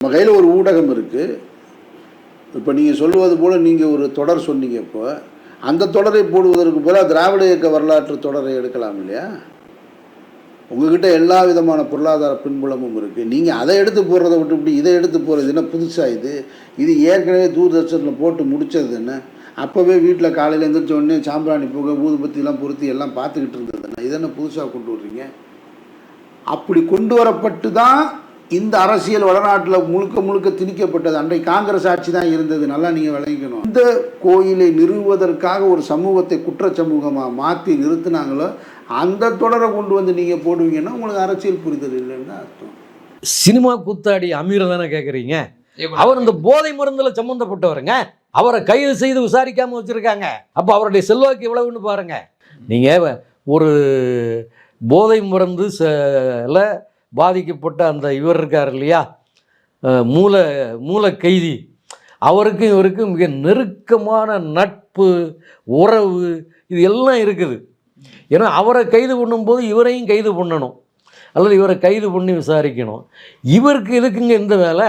நம்ம கையில் ஒரு ஊடகம் இருக்குது இப்போ நீங்கள் சொல்லுவது போல் நீங்கள் ஒரு தொடர் சொன்னீங்க இப்போ. அந்த தொடரை போடுவதற்கு போல திராவிட இயக்க வரலாற்று தொடரை எடுக்கலாம் இல்லையா? உங்ககிட்ட எல்லா விதமான பொருளாதார பின்புலமும் இருக்குது நீங்கள் அதை எடுத்து போடுறத விட்டு இப்படி இதை எடுத்து போகிறது என்ன புதுசாக இது? இது ஏற்கனவே தூர்தர்ஷனில் போட்டு முடிச்சது என்ன? அப்போவே வீட்டில் காலையில் எழுந்திரிச்ச உடனே சாம்பிராணி புகை ஊதுபத்திலாம் பொருத்தி எல்லாம் பார்த்துக்கிட்டு இருந்தது என்ன? புதுசாக கொண்டு வர்றீங்க? அப்படி கொண்டு வரப்பட்டு தான் இந்த அரசியல் வடநாட்டில் முழுக்க முழுக்க திணிக்கப்பட்டது. அன்றைக்கு காங்கிரஸ் ஆட்சி தான் இருந்தது. நல்லா நீங்கள் விளங்கிக்கணும். இந்த கோயிலை நிறுவுவதற்காக ஒரு சமூகத்தை குற்ற சமூகமாக மாற்றி நிறுத்தினாங்களோ அந்த தொடரை கொண்டு வந்து நீங்கள் போடுவீங்கன்னா உங்களுக்கு அரசியல் புரிதல் இல்லைன்னு அர்த்தம். சினிமா கூத்தாடி அமீரை தானே கேட்குறீங்க அவர் இந்த போதை மருந்துல சம்மந்தப்பட்டவருங்க அவரை கைது செய்து விசாரிக்காம வச்சிருக்காங்க. அப்போ அவருடைய செல்வாக்கு எவ்வளவுன்னு பாருங்க. நீங்க ஒரு போதை மருந்து பாதிக்கப்பட்ட அந்த இவர் இருக்கார் இல்லையா? மூல மூல கைதி. அவருக்கும் இவருக்கும் மிக நெருக்கமான நட்பு உறவு இது எல்லாம் இருக்குது. ஏன்னா அவரை கைது பண்ணும்போது இவரையும் கைது பண்ணணும். அல்லது இவரை கைது பண்ணி விசாரிக்கணும். இவருக்கு எதுக்குங்க இந்த வேலை?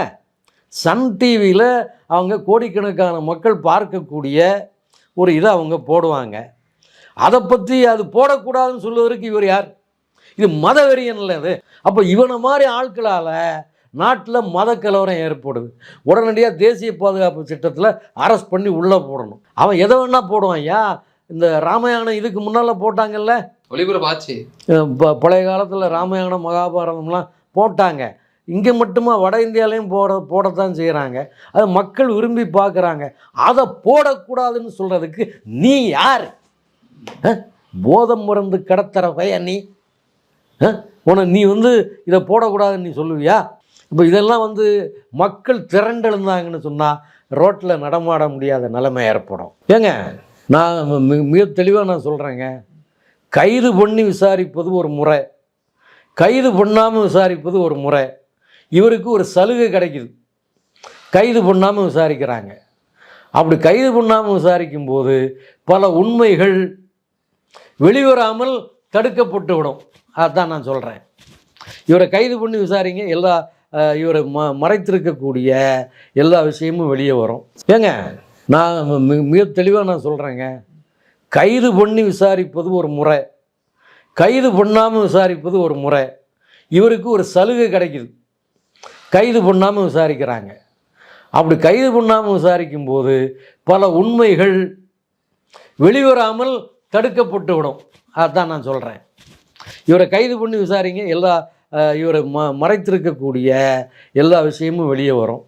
சன் டிவியில் அவங்க கோடிக்கணக்கான மக்கள் பார்க்கக்கூடிய ஒரு இதை அவங்க போடுவாங்க. அதை பற்றி அது போடக்கூடாதுன்னு சொல்லுவதற்கு இவர் யார்? இது மதவெறியன்ல அது. அப்போ இவனை மாதிரி ஆட்களால் நாட்டில் மத கலவரம் ஏற்படுது. உடனடியாக தேசிய பாதுகாப்பு சட்டத்தில் அரெஸ்ட் பண்ணி உள்ளே போடணும். அவன் எதை வேணால் போடுவான் ஐயா. இந்த ராமாயணம் இதுக்கு முன்னால் போட்டாங்கல்ல? ஒளிபரப்பு ஆச்சு. பழைய காலத்தில் ராமாயணம் மகாபாரதம்லாம் போட்டாங்க. இங்கே மட்டுமா வட இந்தியாலையும் போட போடத்தான் செய்கிறாங்க அது மக்கள் விரும்பி பார்க்குறாங்க அதை போடக்கூடாதுன்னு சொல்கிறதுக்கு நீ யார்? போதம் மருந்து கடத்தற பையன் நீ? அஹ்? உன நீ வந்து இதை போடக்கூடாதுன்னு நீ சொல்லுவியா? இப்போ இதெல்லாம் வந்து மக்கள் திரண்டெழுந்தாங்கன்னு சொன்னால் ரோட்டில் நடமாட முடியாத நிலைமை ஏற்படும். ஏங்க நான் மிக மிக தெளிவாக நான் சொல்கிறேங்க கைது பண்ணி விசாரிப்பது ஒரு முறை. கைது பண்ணாமல் விசாரிப்பது ஒரு முறை. இவருக்கு ஒரு சலுகை கிடைக்குது. கைது பண்ணாமல் விசாரிக்கிறாங்க. அப்படி கைது பண்ணாமல் விசாரிக்கும் போது பல உண்மைகள் வெளிவராமல் தடுக்கப்பட்டு விடும் அதுதான் நான் சொல்கிறேன் இவரை கைது பண்ணி விசாரிங்க எல்லா இவரை ம மறைத்திருக்கக்கூடிய எல்லா விஷயமும் வெளியே வரும். ஏங்க நான் மி- மிக தெளிவாக நான் சொல்கிறேங்க கைது பண்ணி விசாரிப்பது ஒரு முறை. கைது பண்ணாமல் விசாரிப்பது ஒரு முறை. இவருக்கு ஒரு சலுகை கிடைக்குது. கைது பண்ணாமல் விசாரிக்கிறாங்க. அப்படி கைது பண்ணாமல் விசாரிக்கும் போது பல உண்மைகள் வெளிவராமல் தடுக்கப்பட்டு விடும் அதான் நான் சொல்கிறேன் இவரை கைது பண்ணி விசாரிங்க. எல்லா இவரை ம மறைத்திருக்கக்கூடிய எல்லா விஷயமும் வெளியே வரும்.